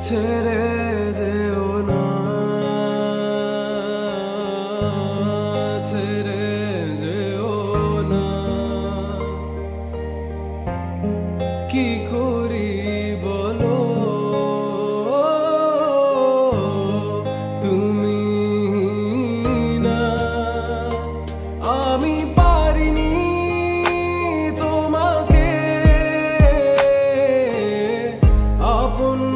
ছেড়ে যেও না ছেড়ে যেও না কি করি বলো? তুমি না। আমি পারিনি তোমাকে। আপন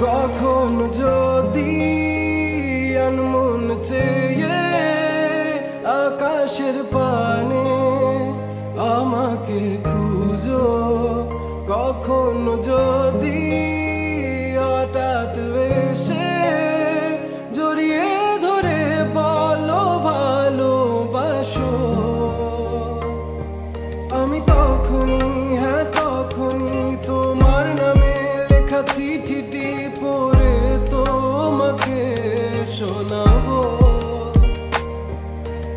কখন যদি আনমন চেয়ে আকাশের পানে আমাকে খুঁজো কখন যদি হঠাৎ এসে